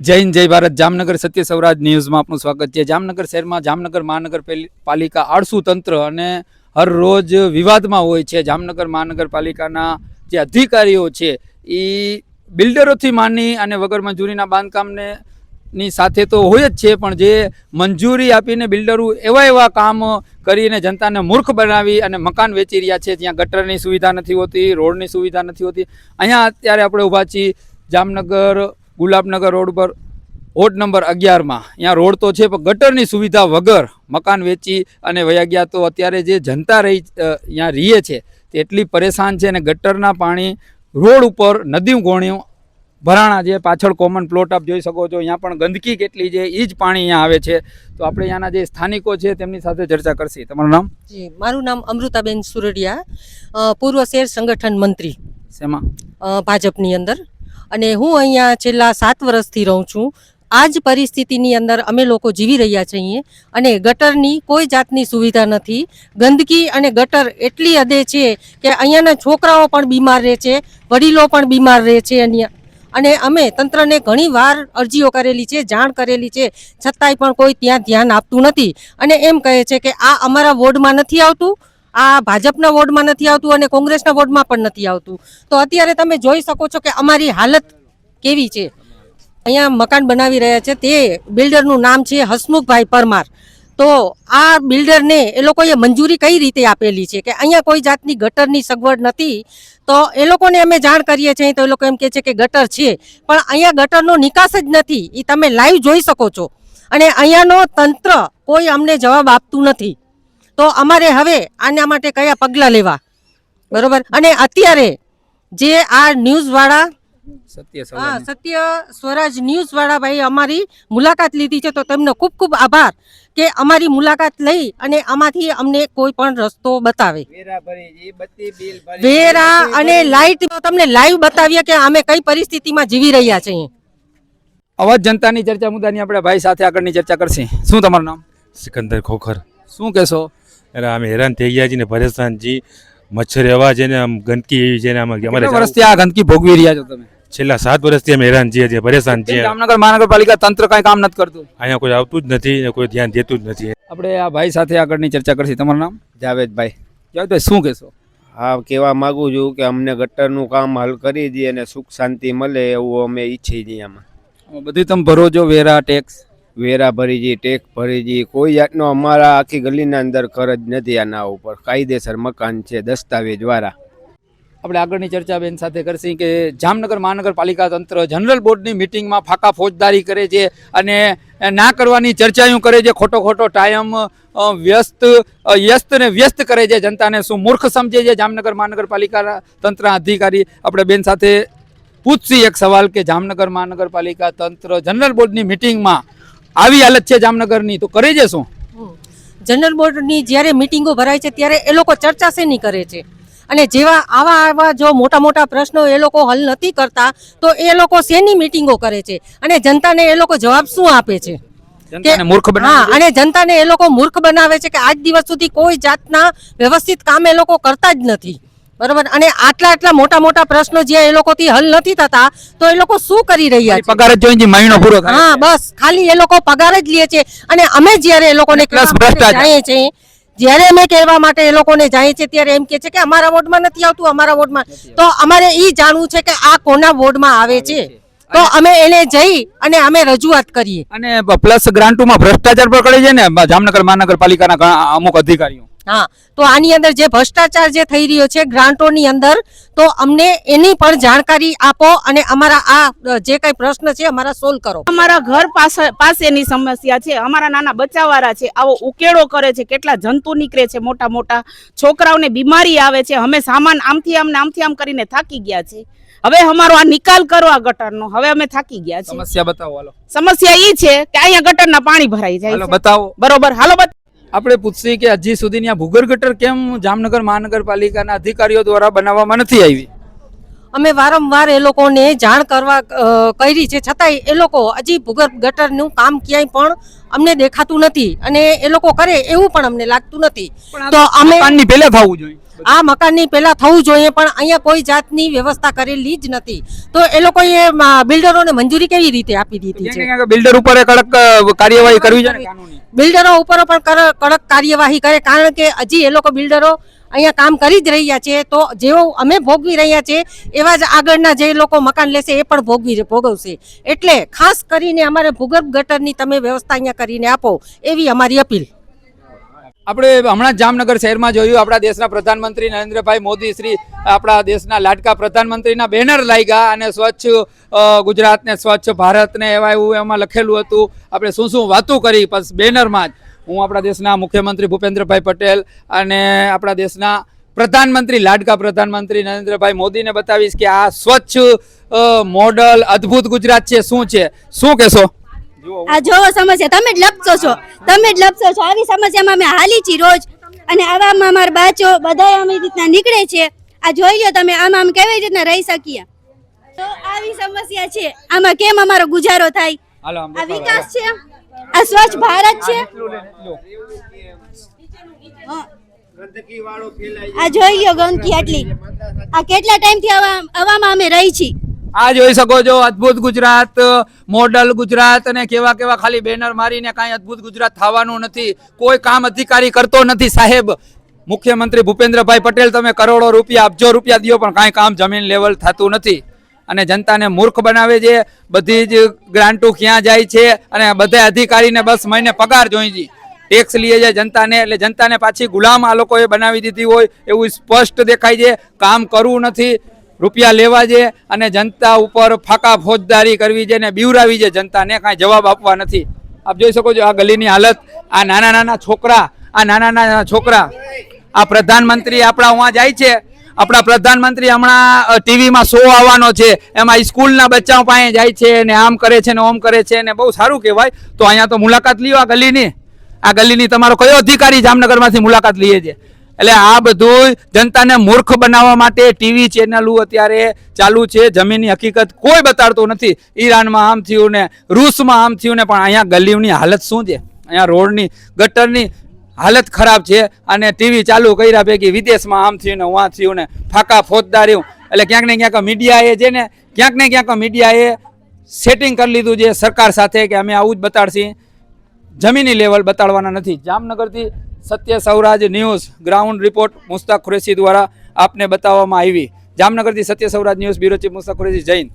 હિન્દ, જય ભારત. જામનગર સત્ય સૌરાજ ન્યૂઝમાં આપનું સ્વાગત છે. જામનગર શહેરમાં જામનગર મહાનગરપાલિકા આળસુ તંત્ર અને હર રોજ વિવાદમાં હોય છે. જામનગર મહાનગરપાલિકાના જે અધિકારીઓ છે એ બિલ્ડરોથી માની અને વગર મંજૂરીના બાંધકામને ની સાથે તો હોય જ છે, પણ જે મંજૂરી આપીને બિલ્ડરો એવા એવા કામ કરીને જનતાને મૂર્ખ બનાવી અને મકાન વેચી રહ્યા છે, જ્યાં ગટરની સુવિધા નથી હોતી, રોડની સુવિધા નથી હોતી. અહીંયા અત્યારે આપણે ઊભા છીએ જામનગર ગુલાબનગર રોડ પર વોર્ડ નંબર અગિયારમાં. ત્યાં રોડ તો છે પણ ગટરની સુવિધા વગર મકાન વેચી અને વયા ગયા તો અત્યારે જે જનતા રહી ત્યાં રહીએ છે તે એટલી પરેશાન છે અને ગટરના પાણી રોડ ઉપર નદી ગોણ્યું. ભરાણા જે પાછળ કોમન પ્લોટ આપ જોઈ શકો છો અહીંયા પણ ગંદકી કેટલી છે એ જ પાણી અહીંયા આવે છે. તો આપણે અહીંયાના જે સ્થાનિકો છે તેમની સાથે ચર્ચા કરશી. તમારું નામ? જી મારું નામ અમૃતાબેન સુરડિયા પૂર્વ શેર સંગઠન મંત્રી. શેમાં? ભાજપની અંદર. અને હું અહીંયા છેલ્લા સાત વર્ષથી રહું છું. આ જ પરિસ્થિતિની અંદર અમે લોકો જીવી રહ્યા છીએ અને ગટરની કોઈ જાતની સુવિધા નથી. ગંદકી અને ગટર એટલી હદે છે કે અહીંયાના છોકરાઓ પણ બીમાર રહે છે, વડીલો પણ બીમાર રહે છે અહીંયા અને અમે તંત્રને ઘણી વાર અરજીઓ કરેલી છે, જાણ કરેલી છે. છતાંય પણ કોઈ ત્યાં ધ્યાન આપતું નથી. અને એમ કહે છે કે આ અમારા વોર્ડમાં નથી આવતું. આ ભાજપના વોર્ડમાં નથી આવતું અને કોંગ્રેસના વોર્ડમાં પણ નથી આવતું. તો અત્યારે તમે જોઈ શકો છો કે અમારી હાલત કેવી છે. અહીંયા મકાન બનાવી રહ્યા છે. તે બિલ્ડરનું નામ છે હસમુખભાઈ પરમાર. તો આ બિલ્ડરને એ લોકોએ મંજૂરી કઈ રીતે આપેલી છે? કે અહીંયા કોઈ જાતની ગટરની સગવડ નથી. તો એ લોકોને અમે જાણ કરીએ છીએ. તો એ લોકો એમ કહે છે કે ગટર છે. પણ અહીંયા ગટરનો નિકાસ જ નથી. એ તમે લાઈવ જોઈ શકો છો. અને અહીંયાનો તંત્ર કોઈ અમને જવાબ આપતું નથી. તો અમારે હવે આના માટે કયા પગલાં લેવા? બરોબર? અને અત્યારે જે આ ન્યૂઝ વાળા સત્ય હા સત્ય સ્વરાજ ન્યૂઝ વાળા ભાઈ અમારી મુલાકાત લીધી છે તો તેમનો ખૂબ ખૂબ આભાર કે અમારી મુલાકાત લઈ અને આમાંથી અમને કોઈ પણ રસ્તો બતાવે. વેરા અને લાઈટ તમને લાઈવ બતાવીએ કે અમે કઈ પરિસ્થિતિમાં જીવી રહ્યા છીએ. અવાજ જનતાની ચર્ચા મુદ્દાની આપણે ભાઈ સાથે આગળની ચર્ચા કરશે. શું તમારું નામ? સિકંદર ખોખર. શું કહેશો? એટલે અમે હેરાન થઈ ગયા છીએ ને પરેશાન છીએ. મચ્છર એવા છે ને આમ ગંદકી એવી છે ને આમાં અમારે વર્ષથી આ ગંદકી ભોગવી રહ્યા છો તમે? છેલ્લા સાત વર્ષથી અમે હેરાન છીએ છીએ પરેશાન છીએ. જામનગર મહાનગરપાલિકા તંત્ર કઈ કામ નથી કરતું? અહીંયા કોઈ આવતું જ નથી ને કોઈ ધ્યાન દેતું જ નથી. આપણે આ ભાઈ સાથે આગળની ચર્ચા કરશી. તમારું નામ? જાવેદભાઈ. જાવેદભાઈ શું કહેશો? હા કહેવા માગું છું કે અમને ગટરનું કામ હલ કરી દઈએ અને સુખ શાંતિ મળે એવું અમે ઈચ્છીએ છીએ આમાં. આમાં બધું તમે ભરો છો વેરા ટેક્સ? વેરા ભરી જઈએ ટેક ભરી જઈએ કોઈ જાતનો અમારા આખી ગલીના અંદર જ નથી આના ઉપર. કાયદેસર મકાન છે, દસ્તાવેજ વાળા. આપણે આગળની ચર્ચા બેન સાથે કરશી કે જામનગર મહાનગરપાલિકા તંત્ર જનરલ બોર્ડની મિટિંગમાં ફાકા ફોજદારી કરે છે અને ના કરવાની ચર્ચાઓ કરે છે. ખોટો ખોટો ટાઈમ વ્યસ્ત વ્યસ્ત ને વ્યસ્ત કરે છે. જનતાને શું મૂર્ખ સમજે છે જામનગર મહાનગરપાલિકાના તંત્ર અધિકારી? આપણે બેન સાથે પૂછશી એક સવાલ કે જામનગર મહાનગરપાલિકા તંત્ર જનરલ બોર્ડની મિટિંગમાં આવી હાલત છે જામનગરની તો કરે છે શું? જનરલ બોર્ડની જ્યારે મિટિંગો ભરાય છે ત્યારે એ લોકો ચર્ચા શેની કરે છે? અને જેવા આવા આવા જો મોટા મોટા પ્રશ્નો એ લોકો હલ નથી કરતા તો એ લોકો શેની મિટિંગો કરે છે? અને જનતાને એ લોકો જવાબ શું આપે છે? મૂર્ખ અને જનતાને એ લોકો મૂર્ખ બનાવે છે કે આજ દિવસ સુધી કોઈ જાતના વ્યવસ્થિત કામ એ લોકો કરતા જ નથી. બરોબર? અને આટલા આટલા મોટા મોટા પ્રશ્નો જે એ લોકોથી હલ નથી થતા તો એ લોકો શું કરી રહ્યા છે? પગાર જ જોઈને મહિનો પૂરો હા બસ. ખાલી એ લોકો પગાર જ લે છે. અને અમે જ્યારે એ લોકોને. જઈએ છીએ જ્યારે અમે કહેવા માટે એ લોકોને જાય છે ત્યારે એમ કે છે કે અમારા વોર્ડમાં નથી આવતું અમારા વોર્ડમાં તો અમારે એ જાણવું છે કે આ કોના વોર્ડમાં આવે છે. તો અમે એને જઈ અને અમે રજૂઆત કરીએ. અને પ્લસ ગ્રાન્ટુમાં ભ્રષ્ટાચાર પકડે છે ને? જામનગર મહાનગરપાલિકાના અમુક અધિકારીઓ. હા તો આની અંદર જે ભ્રષ્ટાચાર જે થઈ રહ્યો છે ગ્રાન્ટોની અંદર તો અમને એની પણ જાણકારી આપો અને અમારા આ જે કઈ પ્રશ્ન છે અમારા સોલ્વ કરો. અમારા ઘર પાસે પાસેની સમસ્યા છે અમારા નાના બચ્ચાવાળા છે આવો ઉકેળો કરે છે કેટલા જંતુ નીકળે છે મોટા મોટા છોકરાઓને બીમારી આવે છે અમે સામાન આમથી આમ ને આમથી આમ કરીને થાકી ગયા છે. હવે અમારો આ નિકાલ કરો આ ગટરનો હવે અમે થાકી ગયા છે સમસ્યા બતાવો હાલો. સમસ્યા ઈ છે કે અહીંયા ગટરના પાણી ભરાઈ જાય છે. બતાવો. બરોબર હાલો આપણે પૂછશી કે હજી સુધીની આ ભૂગર ગટર કેમ જામનગર મહાનગરપાલિકાના અધિકારીઓ દ્વારા બનાવવામાં નથી આવી? અમે વારંવાર એ લોકોને જાણ કરવા કરી છે. છતાંય એ લોકો હજી ભૂગર્ભ ગટરનું કામ ક્યાંય પણ અમને દેખાતું નથી અને એ લોકો કરે એવું પણ અમને લાગતું નથી. તો અમે પહેલા થવું જોઈએ. આ મકાનની પહેલા થવું જોઈએ પણ અહીંયા કોઈ જાતની વ્યવસ્થા કરેલી જ નથી. તો એ લોકોએ બિલ્ડરોને મંજૂરી કેવી રીતે આપી દીધી છે? બિલ્ડર ઉપર કડક કાર્યવાહી કરવી જોઈએ બિલ્ડરો ઉપર પણ કડક કાર્યવાહી કરે કારણ કે હજી એ લોકો બિલ્ડરો અહીંયા કામ કરી જ રહ્યા છે. તો જેઓ અમે ભોગવી રહ્યા છે એવા જ આગળના જે લોકો મકાન લેશે એ પણ ભોગવી ભોગવશે. એટલે ખાસ કરીને અમારે ભૂગર્ભ ગટરની તમે વ્યવસ્થા અહીંયા કરીને આપો એવી અમારી અપીલ. આપણે હમણાં જામનગર શહેરમાં જોયું, આપણા દેશના પ્રધાનમંત્રી નરેન્દ્રભાઈ મોદી શ્રી, આપણા દેશના લાડકા પ્રધાનમંત્રીના બેનર લાગ્યા અને સ્વચ્છ ગુજરાતને, સ્વચ્છ ભારતને એવા એવું એમાં લખેલું હતું. આપણે શું શું વાતો કરી બસ બેનરમાં જ. હું આપણા દેશના મુખ્યમંત્રી ભૂપેન્દ્રભાઈ પટેલ અને આપણા દેશના પ્રધાનમંત્રી, લાડકા પ્રધાનમંત્રી નરેન્દ્રભાઈ મોદીને બતાવીશ કે આ સ્વચ્છ મોડલ અદ્ભુત ગુજરાત છે. શું છે? શું કહેશો? આ જોવો સમસ્યા તમે જ લપસો છો. તમે જ લપસો છો. આવી સમસ્યામાં અમે હાલી છીએ રોજ. અને આવામાં અમારા બાચો બધા આવી રીતના નીકળે છે. આ જોઈ લો તમે આમાં આમ કેવી રીતના રહી શકીએ. તો આવી સમસ્યા છે. આમાં કેમ અમારો ગુજારો થાય? આ વિકાસ છે? આ સ્વચ્છ ભારત છે? આ જોઈ લો ગંદકી આટલી. આ કેટલા ટાઈમથી આવા આવામાં અમે રહી છીએ આ જોઈ શકો છો, અદ્ભુત ગુજરાત, મોડલ ગુજરાત અને કેવા કેવા ખાલી બેનર મારીને કાંઈ અદ્ભુત ગુજરાત થવાનું નથી. કોઈ કામ અધિકારી કરતો નથી સાહેબ. મુખ્યમંત્રી ભૂપેન્દ્રભાઈ પટેલ, તમે કરોડો રૂપિયા, અબજો રૂપિયા દો, પણ કાંઈ કામ જમીન લેવલ થતું નથી. અને જનતાને મૂર્ખ બનાવે છે, બધી જ ગ્રાન્ટો ક્યાં જાય છે, અને બધા અધિકારીને બસ મહિને પગાર જોઈ છે. ટેક્સ લઈએ છે જનતાને, એટલે જનતાને પાછી ગુલામ આ લોકોએ બનાવી દીધી હોય, એવું સ્પષ્ટ દેખાય છે. કામ કરવું નથી. રૂપિયા લેવા છે અને જનતા ઉપર ફાકા ફોજદારી કરવી છે ને બીવરાવી છે જનતાને કાંઈ જવાબ આપવા નથી. આપ જોઈ શકો છો આ ગલીની હાલત. આ નાના નાના છોકરા, આ નાના નાના છોકરા. આ પ્રધાનમંત્રી આપણા ઉहाँ જાય છે. આપણા પ્રધાનમંત્રી હમણાં ટીવીમાં શો આવવાનો છે. એમાં સ્કૂલના બચ્ચાઓ પાસે જાય છે ને આમ કરે છે ને ઓમ કરે છે ને બહુ સારું કહેવાય. તો અહીંયા તો મુલાકાત લ્યો આ ગલીની. આ ગલીની તમારો કયો અધિકારી જામનગરમાંથી મુલાકાત લઈએ છે? એટલે આ બધું જનતાને મૂર્ખ બનાવવા માટે ટીવી ચેનલો અત્યારે ચાલુ છે. જમીનની હકીકત કોઈ બતાડતું નથી. ઈરાનમાં આમ થયું ને, રૂસમાં આમ થયું ને, પણ અહીંયા ગલીઓની હાલત શું છે? અહીંયા રોડની, ગટરની હાલત ખરાબ છે અને ટીવી ચાલુ કર્યા પૈકી વિદેશમાં આમ થયું ને વાં થયું ને, ફાકા ફોજદારી એટલે ક્યાંક ને ક્યાંક મીડિયાએ છે ને, ક્યાંક ને ક્યાંક મીડિયાએ સેટિંગ કરી લીધું છે સરકાર સાથે કે અમે આવું જ બતાડશી. જમીની લેવલ બતાડવાના નથી. જામનગરથી Satya Sauraj news ground report Mustak Khureshi દ્વારા આપને બતાવવામાં આવી. જામનગરથી Satya Sauraj news, bureau chief Mustak Khureshi Jain